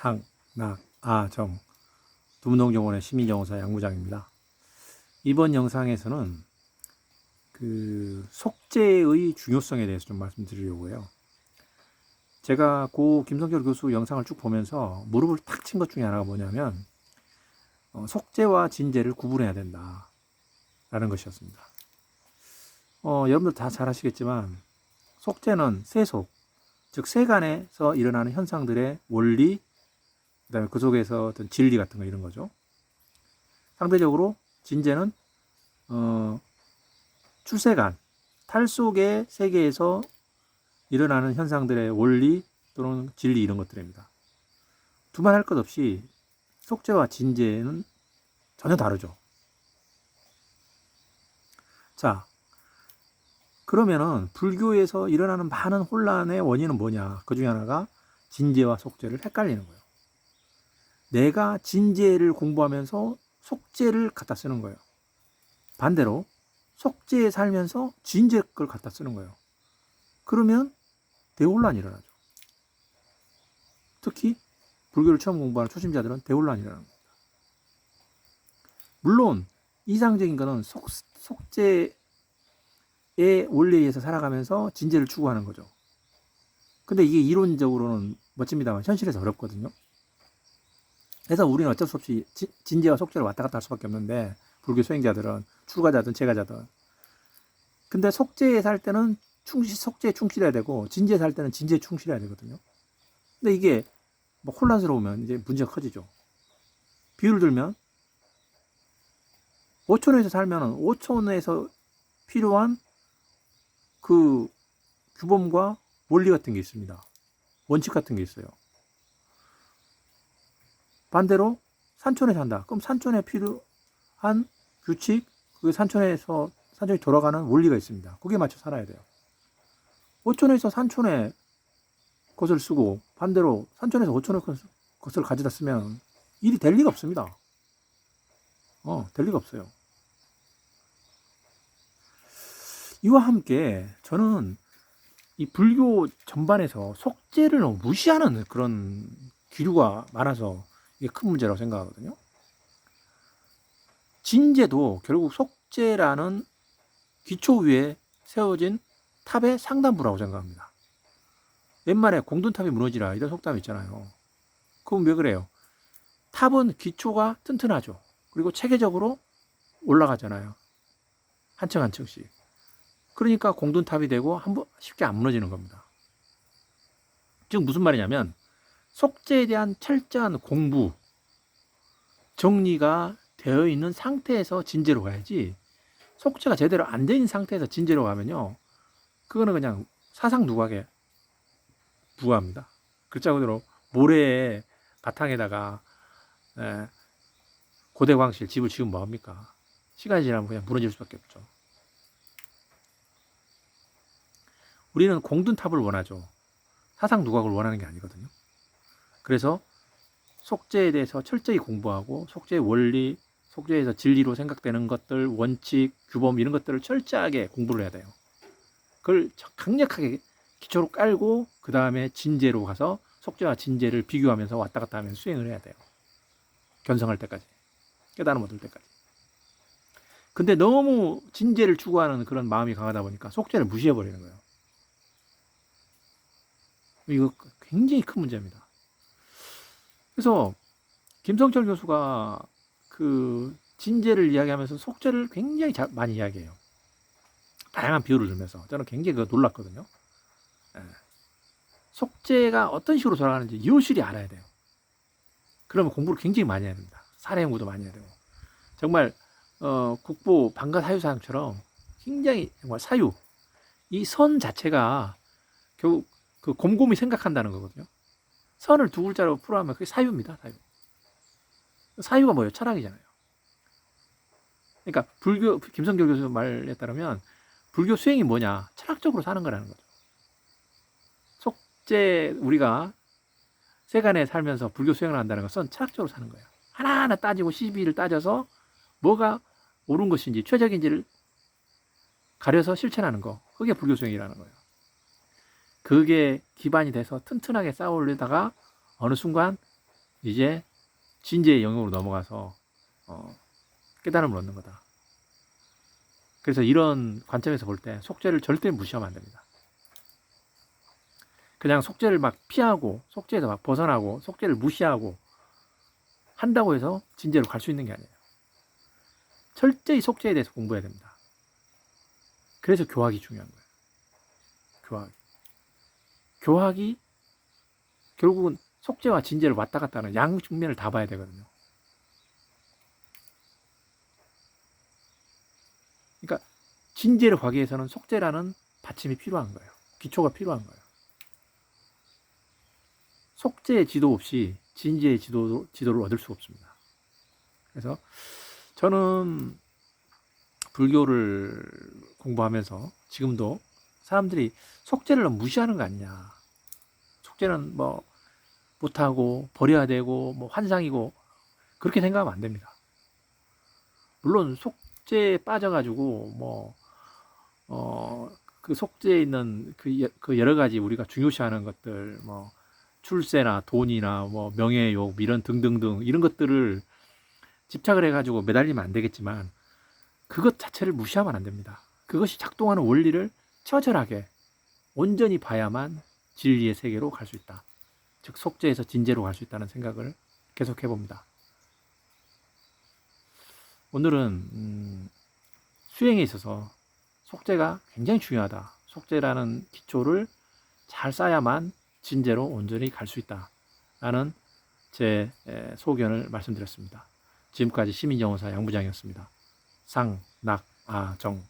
상, 낙, 아, 정 두문동정원의 시민정호사 양부장입니다. 이번 영상에서는 그 속죄의 중요성에 대해서 좀 말씀드리려고 해요. 제가 고 김성결 교수 영상을 쭉 보면서 무릎을 탁 친 것 중에 하나가 뭐냐면 어, 속죄와 진죄를 구분해야 된다라는 것이었습니다. 어, 여러분들 다 잘 아시겠지만 속죄는 세속, 즉 세간에서 일어나는 현상들의 원리, 그 다음에 그 속에서 어떤 진리 같은 거 이런 거죠. 상대적으로 진죄는 어, 출세간, 탈속의 세계에서 일어나는 현상들의 원리 또는 진리 이런 것들입니다. 두말할 것 없이 속죄와 진죄는 전혀 다르죠. 자, 그러면은 불교에서 일어나는 많은 혼란의 원인은 뭐냐? 그 중에 하나가 진죄와 속죄를 헷갈리는 거예요. 내가 진죄를 공부하면서 속죄를 갖다 쓰는 거예요. 반대로 속죄에 살면서 진죄 걸 갖다 쓰는 거예요. 그러면 대혼란이 일어나죠. 특히 불교를 처음 공부하는 초심자들은 대혼란이 일어나는 겁니다. 물론 이상적인 거는 속, 속죄의 원리에 의해서 살아가면서 진죄를 추구하는 거죠. 근데 이게 이론적으로는 멋집니다만 현실에서 어렵거든요. 그래서 우리는 어쩔 수 없이 지- 진죄와 속죄를 왔다 갔다 할 수밖에 없는데 불교 수행자들은 출가자든 제가자든 근데 속죄에 살 때는 충실 속죄에 충실해야 되고 진죄에 살 때는 진죄에 충실해야 되거든요. 근데 이게 뭐 혼란스러우면 이제 문제가 커지죠. 비유를 들면 5촌에서 살면은 5촌에서 필요한 그 규범과 원리 같은 게 있습니다. 원칙 같은 게 있어요. 반대로 산촌에 산다. 그럼 산촌에 필요한 규칙, 그 산촌에서 산촌이 돌아가는 원리가 있습니다. 거기에 맞춰 살아야 돼요. 오촌에서 산촌에 것을 쓰고 반대로 산촌에서 오촌의 것- 것을 가져다 쓰면 일이 될 리가 없습니다. 어, 될 리가 없어요. 이와 함께 저는 이 불교 전반에서 속죄를 무시하는 그런 기류가 많아서 이게 큰 문제라고 생각하거든요. 진제도 결국 속죄라는 기초 위에 세워진 탑의 상단부라고 생각합니다. 옛말에 공든탑이 무너지라 이런 속담이 있잖아요. 그럼 왜 그래요? 탑은 기초가 튼튼하죠. 그리고 체계적으로 올라가잖아요. 한 층 한 층씩. 그러니까 공든탑이 되고 한 번 쉽게 안 무너지는 겁니다. 즉 무슨 말이냐면 속죄에 대한 철저한 공부, 정리가 되어 있는 상태에서 진제로 가야지 속죄가 제대로 안 된 상태에서 진제로 가면요. 그거는 그냥 사상 누각에 부합니다. 글자 그대로 모래의 바탕에다가 에, 고대광실 집을 지으면 뭐합니까? 시간이 지나면 그냥 무너질 수밖에 없죠. 우리는 공든탑을 원하죠. 사상 누각을 원하는 게 아니거든요. 그래서 속죄에 대해서 철저히 공부하고 속죄의 원리, 속죄에서 진리로 생각되는 것들, 원칙, 규범 이런 것들을 철저하게 공부를 해야 돼요. 그걸 강력하게 기초로 깔고 그 다음에 진제로 가서 속죄와 진제를 비교하면서 왔다 갔다 하면서 수행을 해야 돼요. 견성할 때까지. 깨달음 얻을 때까지. 근데 너무 진제를 추구하는 그런 마음이 강하다 보니까 속죄를 무시해 버리는 거예요. 이거 굉장히 큰 문제입니다. 그래서 김성철 교수가 그 진제를 이야기하면서 속죄를 굉장히 자- 많이 이야기해요. 다양한 비유를 들면서 저는 굉장히 그거 놀랐거든요. 예. 속죄가 어떤 식으로 돌아가는지 유실이 알아야 돼요. 그러면 공부를 굉장히 많이 해야 됩니다. 사례 연구도 많이 해야 되고 정말 어, 국보 방가 사유사항처럼 굉장히 정말 사유 이 선 자체가 결국 그 곰곰이 생각한다는 거거든요. 선을 두 글자로 풀어하면 그게 사유입니다. 사유. 사유가 뭐예요? 철학이잖아요. 그러니까 불교 김성교 교수 말에 따르면 불교 수행이 뭐냐? 철학적으로 사는 거라는 거죠. 속죄 우리가 세간에 살면서 불교 수행을 한다는 것은 철학적으로 사는 거예요. 하나하나 따지고 시비를 따져서 뭐가 옳은 것인지 최적인지를 가려서 실천하는 거. 그게 불교 수행이라는 거예요. 그게 기반이 돼서 튼튼하게 쌓아 올리다가 어느 순간 이제 진제의 영역으로 넘어가서 어, 깨달음을 얻는 거다. 그래서 이런 관점에서 볼 때 속죄를 절대 무시하면 안 됩니다. 그냥 속죄를 막 피하고 속죄에서 막 벗어나고 속죄를 무시하고 한다고 해서 진제로 갈 수 있는 게 아니에요. 철저히 속죄에 대해서 공부해야 됩니다. 그래서 교학이 중요한 거예요. 교학. 교학이 결국은 속죄와 진제를 왔다 갔다 하는 양 측면을 다 봐야 되거든요. 그러니까 진제를 가기 위해서는 속죄라는 받침이 필요한 거예요. 기초가 필요한 거예요. 속죄의 지도 없이 진제의 지도, 지도를 얻을 수 없습니다. 그래서 저는 불교를 공부하면서 지금도 사람들이 속죄를 너무 무시하는 거 아니냐. 속죄는 뭐 못하고 버려야 되고 뭐 환상이고 그렇게 생각하면 안 됩니다. 물론 속죄에 빠져가지고 뭐 어 그 속죄에 있는 그, 여- 그 여러 가지 우리가 중요시하는 것들 뭐 출세나 돈이나 뭐 명예욕 이런 등등등 이런 것들을 집착을 해가지고 매달리면 안 되겠지만 그것 자체를 무시하면 안 됩니다. 그것이 작동하는 원리를 처절하게 온전히 봐야만 진리의 세계로 갈 수 있다. 즉 속죄에서 진제로 갈 수 있다는 생각을 계속 해 봅니다. 오늘은 음, 수행에 있어서 속죄가 굉장히 중요하다. 속죄라는 기초를 잘 쌓아야만 진제로 온전히 갈 수 있다 라는 제 에, 소견을 말씀드렸습니다. 지금까지 시민정원사 양부장이었습니다. 상, 낙, 아, 정.